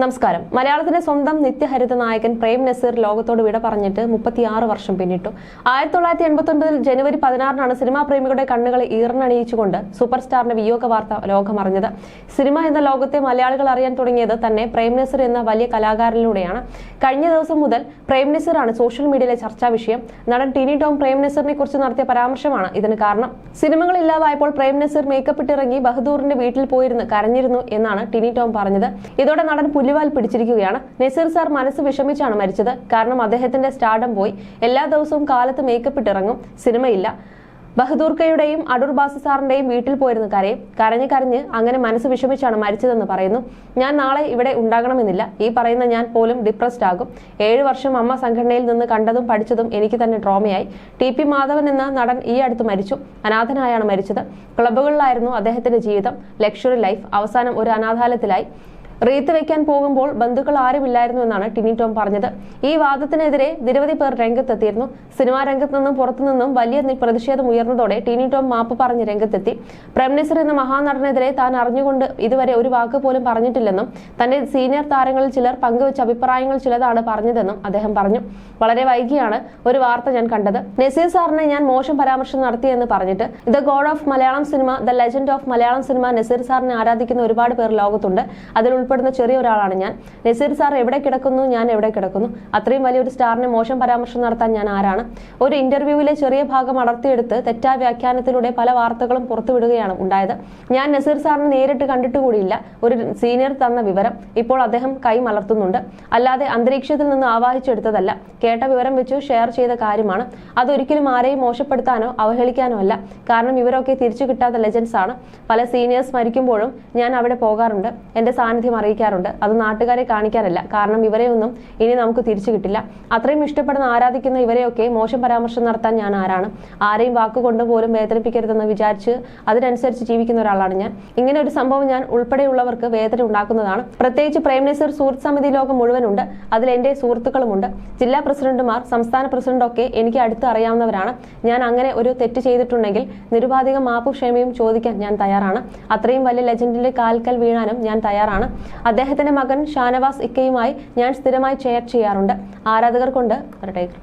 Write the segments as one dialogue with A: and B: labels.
A: നമസ്കാരം. മലയാളത്തിന്റെ സ്വന്തം നിത്യഹരിത നായകൻ പ്രേം നസീർ ലോകത്തോട് വിട പറഞ്ഞിട്ട് മുപ്പത്തിയാറ് വർഷം പിന്നിട്ടു. ആയിരത്തി തൊള്ളായിരത്തി എൺപത്തി ഒൻപതിൽ ജനുവരി പതിനാറിനാണ് സിനിമാ പ്രേമികളുടെ കണ്ണുകളെ ഈർന്നണിയിച്ചുകൊണ്ട് സൂപ്പർ സ്റ്റാറിന്റെ വിയോഗ വാർത്ത ലോകമറിഞ്ഞത് സിനിമ എന്ന ലോകത്തെ മലയാളികൾ അറിയാൻ തുടങ്ങിയത് തന്നെ പ്രേം നസീർ എന്ന വലിയ കലാകാരനിലൂടെയാണ്. കഴിഞ്ഞ ദിവസം മുതൽ പ്രേം നസീറാണ് സോഷ്യൽ മീഡിയയിലെ ചർച്ചാ വിഷയം. നടൻ ടിനി ടോം പ്രേം നസീറിനെ കുറിച്ച് നടത്തിയ പരാമർശമാണ് ഇതിന് കാരണം. സിനിമകൾ ഇല്ലാതായപ്പോൾ പ്രേം നസീർ മേക്കപ്പ് ഇട്ടിറങ്ങി ബഹദൂറിന്റെ വീട്ടിൽ പോയിരുന്ന് കരഞ്ഞിരുന്നു എന്നാണ് ടിനി ടോം പറഞ്ഞത്. ഇതോടെ നടൻ പുലിവാൽ പിടിച്ചിരിക്കുകയാണ്. നസീർ സാർ മനസ്സ് വിഷമിച്ചാണ് മരിച്ചത്. കാരണം അദ്ദേഹത്തിന്റെ സ്റ്റാർഡം പോയി. എല്ലാ ദിവസവും കാലത്ത് മേക്കപ്പ് ഇട്ടിറങ്ങും. സിനിമയില്ല. ബഹദൂർക്കയുടെയും അടൂർ ബാസു സാറിന്റെയും വീട്ടിൽ പോയിരുന്നു കരയും കരഞ്ഞ് കരഞ്ഞ് അങ്ങനെ മനസ്സ് വിഷമിച്ചാണ് മരിച്ചതെന്ന് പറയുന്നു. ഞാൻ നാളെ ഇവിടെ ഉണ്ടാകണമെന്നില്ല. ഈ പറയുന്ന ഞാൻ പോലും ഡിപ്രസ്ഡ് ആകും. ഏഴ് വർഷം അമ്മ സംഘടനയിൽ നിന്ന് കണ്ടതും പഠിച്ചതും എനിക്ക് തന്നെ ട്രോമയായി ടി പി മാധവൻ എന്ന നടൻ ഈ അടുത്ത് മരിച്ചു. അനാഥനായാണ് മരിച്ചത്. ക്ലബുകളിലായിരുന്നു അദ്ദേഹത്തിന്റെ ജീവിതം. ലക്ഷറി ലൈഫ് അവസാനം ഒരു അനാഥാലയത്തിലായി. റീത്ത് വെക്കാൻ പോകുമ്പോൾ ബന്ധുക്കൾ ആരുമില്ലായിരുന്നു എന്നാണ് ടിനി ടോം പറഞ്ഞത്. ഈ വാദത്തിനെതിരെ നിരവധി പേർ രംഗത്തെത്തിയിരുന്നു. സിനിമാ രംഗത്ത് നിന്നും പുറത്തുനിന്നും വലിയ പ്രതിഷേധം ഉയർന്നതോടെ ടിനി ടോം മാപ്പ് പറഞ്ഞ് രംഗത്തെത്തി. പ്രേംനസർ എന്ന മഹാനടനെതിരെ താൻ അറിഞ്ഞുകൊണ്ട് ഇതുവരെ ഒരു വാക്ക് പോലും പറഞ്ഞിട്ടില്ലെന്നും തന്റെ സീനിയർ താരങ്ങളിൽ ചിലർ പങ്കുവച്ച അഭിപ്രായങ്ങൾ ചിലതാണ് പറഞ്ഞതെന്നും അദ്ദേഹം പറഞ്ഞു. വളരെ വൈകിയാണ് ഒരു വാർത്ത ഞാൻ കണ്ടത്. നസീർ സാറിനെ ഞാൻ മോശം പരാമർശം നടത്തിയെന്ന് പറഞ്ഞിട്ട് the god of Malayalam cinema the legend of Malayalam cinema Nazir സാറിനെ ആരാധിക്കുന്ന ഒരുപാട് പേർ ലോകത്തുണ്ട്. അതിൽ ഉൾപ്പെടുന്ന ചെറിയ ഒരാളാണ് ഞാൻ. നസീർ സാർ എവിടെ കിടക്കുന്നു? ഞാൻ എവിടെ കിടക്കുന്നു? അത്രയും വലിയൊരു സ്റ്റാറിനെ മോശം പരാമർശം നടത്താൻ ഞാൻ ആരാണ്? ഒരു ഇന്റർവ്യൂവിലെ ചെറിയ ഭാഗം അടർത്തിയെടുത്ത് തെറ്റായ വ്യാഖ്യാനത്തിലൂടെ പല വാർത്തകളും പുറത്തുവിടുകയാണ് ഉണ്ടായത്. ഞാൻ നസീർ സാറിനെ നേരിട്ട് കണ്ടിട്ട് കൂടിയില്ല. ഒരു സീനിയർ തന്ന വിവരം ഇപ്പോൾ അദ്ദേഹം കൈ മലർത്തുന്നുണ്ട്. അല്ലാതെ അന്തരീക്ഷത്തിൽ നിന്ന് ആവാഹിച്ചെടുത്തതല്ല. കേട്ട വിവരം വെച്ച് ഷെയർ ചെയ്ത കാര്യമാണ്. അതൊരിക്കലും ആരെയും മോശപ്പെടുത്താനോ അവഹേളിക്കാനോ അല്ല. കാരണം ഇവരൊക്കെ തിരിച്ചു കിട്ടാത്ത ലെജൻസ് ആണ്. പല സീനിയേഴ്സ് മരിക്കുമ്പോഴും ഞാൻ അവിടെ പോകാറുണ്ട്. എന്റെ സാന്നിധ്യം അറിയിക്കാറുണ്ട്. അത് നാട്ടുകാരെ കാണിക്കാനല്ല. കാരണം ഇവരെ ഒന്നും ഇനി നമുക്ക് തിരിച്ചു കിട്ടില്ല. അത്രയും ഇഷ്ടപ്പെടുന്ന ആരാധിക്കുന്ന ഇവരെയൊക്കെ മോശം പരാമർശം നടത്താൻ ഞാൻ ആരാണ്? ആരെയും വാക്കുകൊണ്ട് പോലും വേദനിപ്പിക്കരുതെന്ന് വിചാരിച്ച് അതിനനുസരിച്ച് ജീവിക്കുന്ന ഒരാളാണ് ഞാൻ. ഇങ്ങനെ ഒരു സംഭവം ഞാൻ ഉൾപ്പെടെയുള്ളവർക്ക് വേദന ഉണ്ടാക്കുന്നതാണ്. പ്രത്യേകിച്ച് പ്രേം നസീർ സുഹൃത്ത് സമിതി ലോകം മുഴുവനുണ്ട്. അതിൽ എന്റെ സുഹൃത്തുക്കളുമുണ്ട്. ജില്ലാ പ്രസിഡന്റുമാർ സംസ്ഥാന പ്രസിഡന്റൊക്കെ എനിക്ക് അടുത്ത് അറിയാവുന്നവരാണ്. ഞാൻ അങ്ങനെ ഒരു തെറ്റ് ചെയ്തിട്ടുണ്ടെങ്കിൽ നിരുപാധികം മാപ്പുക്ഷമയും ചോദിക്കാൻ ഞാൻ തയ്യാറാണ്. അത്രയും വലിയ ലെജൻഡിന്റെ കാൽക്കൽ വീഴാനും ഞാൻ തയ്യാറാണ്. അദ്ദേഹത്തിന്റെ മകൻ ഷാനവാസ് ഇക്കയുമായി ഞാൻ സ്ഥിരമായി ചെയർ ചെയ്യാറുണ്ട്. ആരാധകർ കൊണ്ട്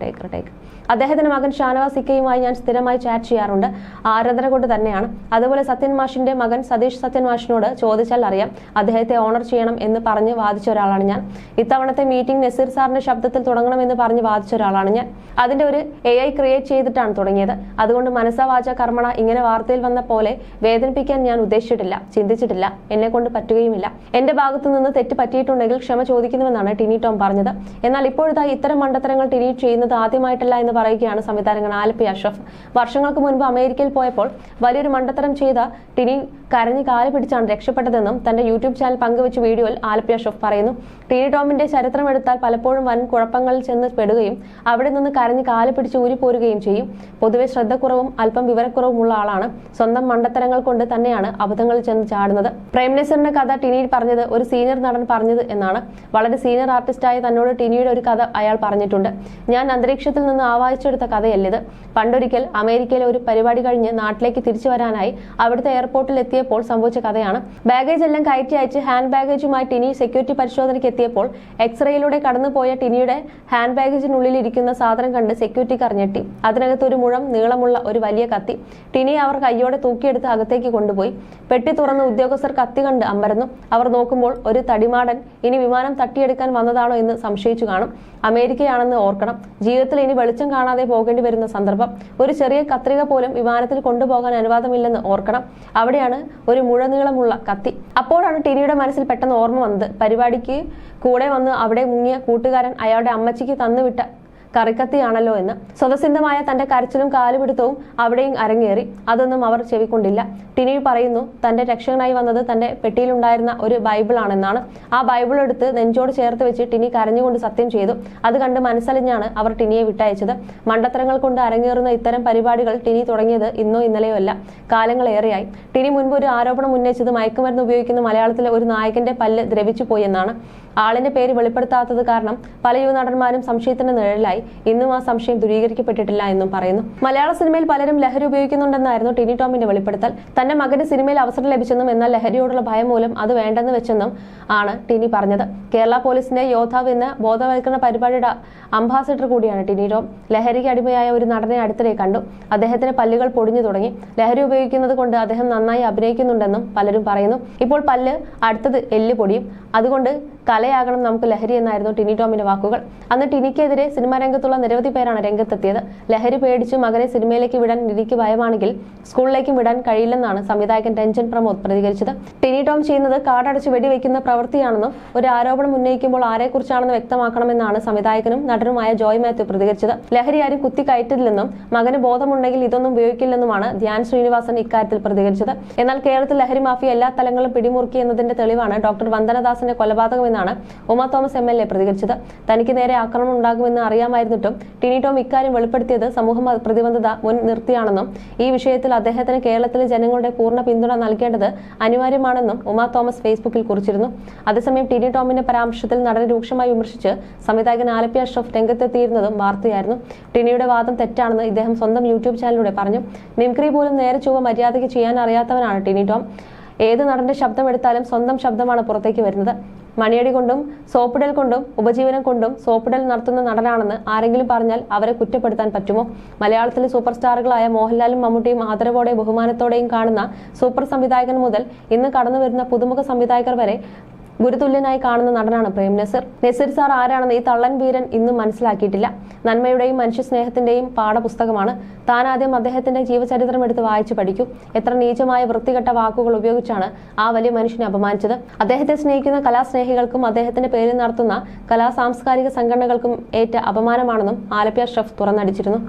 A: ടേക്ക് ടേക്ക് അദ്ദേഹത്തിന്റെ മകൻ ഷാനവാസ് ഇക്കയുമായി ഞാൻ സ്ഥിരമായി ചാറ്റ് ചെയ്യാറുണ്ട്. ആരാധന കൊണ്ട് തന്നെയാണ്. അതുപോലെ സത്യൻ മാഷിന്റെ മകൻ സതീഷ് സത്യൻ മാഷിനോട് ചോദിച്ചാൽ അറിയാം. അദ്ദേഹത്തെ ഓണർ ചെയ്യണം എന്ന് പറഞ്ഞ് വാദിച്ച ഒരാളാണ് ഞാൻ. ഇത്തവണത്തെ മീറ്റിംഗ് നസീർ സാറിന്റെ ശബ്ദത്തിൽ തുടങ്ങണമെന്ന് പറഞ്ഞ് വാദിച്ച ഒരാളാണ് ഞാൻ. അതിന്റെ ഒരു എ ഐ ക്രിയേറ്റ് ചെയ്തിട്ടാണ് തുടങ്ങിയത്. അതുകൊണ്ട് മനസ്സാ വാച കർമ്മണ ഇങ്ങനെ വാർത്തയിൽ വന്ന പോലെ വേദനിപ്പിക്കാൻ ഞാൻ ഉദ്ദേശിച്ചിട്ടില്ല ചിന്തിച്ചിട്ടില്ല. എന്നെ കൊണ്ട് പറ്റുകയുമില്ല. എന്റെ ഭാഗത്തു നിന്ന് തെറ്റ് പറ്റിയിട്ടുണ്ടെങ്കിൽ ക്ഷമ ചോദിക്കുന്നുവെന്നാണ് ടിനി ടോം പറഞ്ഞത്. എന്നാൽ ഇപ്പോഴത്തെ ഇത്തരം മണ്ടത്തരങ്ങൾ ടിനി ചെയ്യുന്നത് ആദ്യമായിട്ടല്ല എന്ന് പറയുകയാണ് സംവിധായകൻ ആലപ്പി അഷ്റഫ്. വർഷങ്ങൾക്ക് മുൻപ് അമേരിക്കയിൽ പോയപ്പോൾ വലിയൊരു മണ്ടത്തരം ചെയ്ത ടിനി കരഞ്ഞ് കാൽ പിടിച്ചാണ് രക്ഷപ്പെട്ടതെന്നും തന്റെ യൂട്യൂബ് ചാനൽ പങ്കുവച്ച വീഡിയോയിൽ ആലപ്പി അഷ്റഫ് പറയുന്നു. ടിനി ടോമിന്റെ ചരിത്രം എടുത്താൽ പലപ്പോഴും വൻ കുഴപ്പങ്ങളിൽ ചെന്ന് പെടുകയും അവിടെ നിന്ന് കരഞ്ഞ് കാൽ പിടിച്ച് ഊരിപ്പോരുകയും ചെയ്യും. പൊതുവെ ശ്രദ്ധക്കുറവും അല്പം വിവരക്കുറവുമുള്ള ആളാണ്. സ്വന്തം മണ്ടത്തരങ്ങൾ കൊണ്ട് തന്നെയാണ് അബദ്ധങ്ങളിൽ ചെന്ന് ചാടുന്നത്. പ്രേംനസറിന്റെ കഥ ടിനി പറഞ്ഞത് ഒരു സീനിയർ നടൻ പറഞ്ഞത് എന്നാണ്. വളരെ സീനിയർ ആർട്ടിസ്റ്റായ തന്നോട് ടിനിയുടെ ഒരു കഥ അയാൾ പറഞ്ഞിട്ടുണ്ട്. ഞാൻ അന്തരീക്ഷത്തിൽ നിന്ന് ആവാഹിച്ചെടുത്ത കഥയല്ലിത് പണ്ടൊരിക്കൽ അമേരിക്കയിലെ ഒരു പരിപാടി കഴിഞ്ഞ് നാട്ടിലേക്ക് തിരിച്ചു വരാനായി അവിടുത്തെ എയർപോർട്ടിൽ എത്തിയപ്പോൾ സംഭവിച്ച കഥയാണ്. ബാഗേജ് എല്ലാം കയറ്റി അയച്ച് ഹാൻഡ് ബാഗേജുമായി ടിനി സെക്യൂരിറ്റി പരിശോധനയ്ക്ക് എത്തിയപ്പോൾ എക്സ്റേയിലൂടെ കടന്നുപോയ ടിനിയുടെ ഹാൻഡ് ബാഗേജിനുള്ളിൽ ഇരിക്കുന്ന സാധനം കണ്ട് സെക്യൂരിറ്റി കറിഞ്ഞെട്ടി അതിനകത്ത് ഒരു മുഴം നീളമുള്ള ഒരു വലിയ കത്തി. ടിനി അവർ കയ്യോടെ തൂക്കിയെടുത്ത് അകത്തേക്ക് കൊണ്ടുപോയി. പെട്ടി തുറന്ന് ഉദ്യോഗസ്ഥർ കത്തി കണ്ട് അമ്പരന്നു. അവർ നോക്കുമ്പോൾ ഒരു തടിമാടൻ ഇനി വിമാനം തട്ടിയെടുക്കാൻ വന്നതാണോ എന്ന് സംശയിച്ചു കാണും. അമേരിക്കയാണെന്ന് ഓർക്കണം. ജീവിതത്തിൽ ഇനി വെളിച്ചം കാണാതെ പോകേണ്ടി വരുന്ന സന്ദർഭം. ഒരു ചെറിയ കത്രിക പോലും വിമാനത്തിൽ കൊണ്ടുപോകാൻ അനുവാദമില്ലെന്ന് ഓർക്കണം. അവിടെയാണ് ഒരു മുഴനീളമുള്ള കത്തി. അപ്പോഴാണ് ടിനിയുടെ മനസ്സിൽ പെട്ടെന്ന് ഓർമ്മ വന്നത്. പരിപാടിക്ക് കൂടെ വന്ന് അവിടെ മുങ്ങിയ കൂട്ടുകാരൻ അയാളുടെ അമ്മച്ചിക്ക് തന്നുവിട്ട കറിക്കത്തിയാണല്ലോ എന്ന്. സ്വതസിദ്ധമായ തന്റെ കരച്ചിലും കാലുപിടുത്തവും അവിടെയും അരങ്ങേറി. അതൊന്നും അവർ ചെവിക്കൊണ്ടില്ല. ടിനി പറയുന്നു തന്റെ രക്ഷകനായി വന്നത് തന്റെ പെട്ടിയിലുണ്ടായിരുന്ന ഒരു ബൈബിൾ ആണെന്നാണ് ആ ബൈബിൾ എടുത്ത് നെഞ്ചോട് ചേർത്ത് വെച്ച് ടിനി കരഞ്ഞുകൊണ്ട് സത്യം ചെയ്തു. അത് കണ്ട് മനസ്സലിഞ്ഞാണ് അവർ ടിനിയെ വിട്ടയച്ചത്. മണ്ടത്തരങ്ങൾ കൊണ്ട് അരങ്ങേറുന്ന ഇത്തരം പരിപാടികൾ ടിനി തുടങ്ങിയത് ഇന്നോ ഇന്നലെയോ അല്ല. കാലങ്ങളേറെയായി. ടിനി മുൻപ് ഒരു ആരോപണം ഉന്നയിച്ചത് മയക്കുമരുന്ന് ഉപയോഗിക്കുന്ന മലയാളത്തിലെ ഒരു നായകന്റെ പല്ല് ദ്രവിച്ചു പോയി എന്നാണ്. ആളിന്റെ പേര് വെളിപ്പെടുത്താത്തത് കാരണം പല യുവനടന്മാരും സംശയത്തിന്റെ നിഴലിലായി. ഇന്നും ആ സംശയം ദൂരീകരിക്കപ്പെട്ടിട്ടില്ല എന്നും പറയുന്നു. മലയാള സിനിമയിൽ പലരും ലഹരി ഉപയോഗിക്കുന്നുണ്ടെന്നായിരുന്നു ടിനി ടോമിന്റെ വെളിപ്പെടുത്തൽ. തന്റെ മകന് സിനിമയിൽ അവസരം ലഭിച്ചെന്നും എന്നാൽ ലഹരിയോടുള്ള ഭയം മൂലം അത് വേണ്ടെന്ന് വെച്ചെന്നും ആണ് ടിനി പറഞ്ഞത്. കേരള പോലീസിന്റെ യോദ്ധാവ് എന്ന ബോധവൽക്കരണ പരിപാടിയുടെ അംബാസിഡർ കൂടിയാണ് ടിനി ടോം. ലഹരിക്ക് അടിമയായ ഒരു നടനെ അടുത്തിടെ കണ്ടു. അദ്ദേഹത്തിന് പല്ലുകൾ പൊടിഞ്ഞു തുടങ്ങി. ലഹരി ഉപയോഗിക്കുന്നത് കൊണ്ട് അദ്ദേഹം നന്നായി അഭിനയിക്കുന്നുണ്ടെന്നും പലരും പറയുന്നു. ഇപ്പോൾ പല്ല് അടുത്തത് എല്ല് പൊടിയും. അതുകൊണ്ട് കലയാകണം നമുക്ക് ലഹരി എന്നായിരുന്നു ടിനി ടോമിന്റെ വാക്കുകൾ. അന്ന് ടിനിക്കെതിരെ സിനിമാ രംഗത്തുള്ള നിരവധി പേരാണ് രംഗത്തെത്തിയത്. ലഹരി പേടിച്ച് മകനെ സിനിമയിലേക്ക് വിടാൻ ടിനിക്ക് ഭയമാണെങ്കിൽ സ്കൂളിലേക്കും വിടാൻ കഴിയില്ലെന്നാണ് സംവിധായകൻ രഞ്ജൻ പ്രമോദ് പ്രതികരിച്ചത്. ടിനി ടോം ചെയ്യുന്നത് കാടടച്ച് വെടിവെക്കുന്ന പ്രവൃത്തിയാണെന്നും ഒരു ആരോപണം ഉന്നയിക്കുമ്പോൾ ആരെക്കുറിച്ചാണെന്ന് വ്യക്തമാക്കണമെന്നാണ് സംവിധായകനും നടനുമായ ജോയ് മാത്യു പ്രതികരിച്ചത്. ലഹരി ആരും കുത്തി കയറ്റില്ലെന്നും മകന് ബോധമുണ്ടെങ്കിൽ ഇതൊന്നും ഉപയോഗിക്കില്ലെന്നുമാണ് ധ്യാൻ ശ്രീനിവാസൻ ഇക്കാര്യത്തിൽ പ്രതികരിച്ചത്. എന്നാൽ കേരളത്തിൽ ലഹരി മാഫിയ എല്ലാ തലങ്ങളും പിടിമുറുക്കി എന്നതിന്റെ തെളിവാണ് ഡോക്ടർ വന്ദനദാസിന്റെ കൊലപാതകമെന്നാണ് Uma Thomas M L A പ്രതികരിച്ചത്. തനിക്ക് നേരെ ആക്രമണം ഉണ്ടാകുമെന്ന് അറിയാമായിരുന്നിട്ടും ടിനി ടോം ഇക്കാര്യം വെളിപ്പെടുത്തിയത് സമൂഹ പ്രതിബന്ധത മുൻ നിർത്തിയാണെന്നും ഈ വിഷയത്തിൽ അദ്ദേഹത്തിന് കേരളത്തിലെ ജനങ്ങളുടെ പൂർണ പിന്തുണ നൽകേണ്ടത് അനിവാര്യമാണെന്നും ഉമാ തോമസ് ഫേസ്ബുക്കിൽ കുറിച്ചിരുന്നു. അതേസമയം ടിനി ടോമിന്റെ പരാമർശത്തിൽ നടനെ രൂക്ഷമായി വിമർശിച്ച് സംവിധായകൻ ആലപ്പി അഷ്റഫ് രംഗത്തെത്തിയിരുന്നതും വാർത്തയായിരുന്നു. ടിനിയുടെ വാദം തെറ്റാണെന്ന് ഇദ്ദേഹം സ്വന്തം യൂട്യൂബ് ചാനലിലൂടെ പറഞ്ഞു. മിംക്രി പോലും നേരെ ചൊവ്വ മര്യാദയ്ക്ക് ചെയ്യാൻ അറിയാത്തവനാണ് ടിനി ടോം. ഏത് നടന്റെ ശബ്ദം എടുത്താലും സ്വന്തം ശബ്ദമാണ് പുറത്തേക്ക് വരുന്നത്. മണിയടി കൊണ്ടും സോപ്പിടൽ കൊണ്ടും ഉപജീവനം കൊണ്ടും സോപ്പിടൽ നടത്തുന്ന നടനാണെന്ന് ആരെങ്കിലും പറഞ്ഞാൽ അവരെ കുറ്റപ്പെടുത്താൻ പറ്റുമോ? മലയാളത്തിലെ സൂപ്പർ സ്റ്റാറുകളായ മോഹൻലാലും മമ്മൂട്ടിയും ആദരവോടെ ബഹുമാനത്തോടെയും കാണുന്ന സൂപ്പർ സംവിധായകൻ മുതൽ ഇന്ന് കടന്നു വരുന്ന പുതുമുഖ സംവിധായകർ വരെ ഗുരുതുല്യനായി കാണുന്ന നടനാണ് പ്രേം നസീർ. നസീർ സാർ ആരാണെന്ന് ഈ തള്ളൻ വീരൻ ഇന്നും മനസ്സിലാക്കിയിട്ടില്ല. നന്മയുടെയും മനുഷ്യസ്നേഹത്തിന്റെയും പാഠപുസ്തകമാണ്. താൻ ആദ്യം അദ്ദേഹത്തിന്റെ ജീവചരിത്രം എടുത്ത് വായിച്ചു പഠിക്കൂ. എത്ര നീചമായ വൃത്തികെട്ട വാക്കുകൾ ഉപയോഗിച്ചാണ് ആ വലിയ മനുഷ്യനെ അപമാനിച്ചത്. അദ്ദേഹത്തെ സ്നേഹിക്കുന്ന കലാസ്നേഹികൾക്കും അദ്ദേഹത്തിന്റെ പേരിൽ നടത്തുന്ന കലാ സാംസ്കാരിക സംഘടനകൾക്കും ഏറ്റ അപമാനമാണെന്നും ആലപ്യ ഷെഫ് തുറന്നടിച്ചിരുന്നു.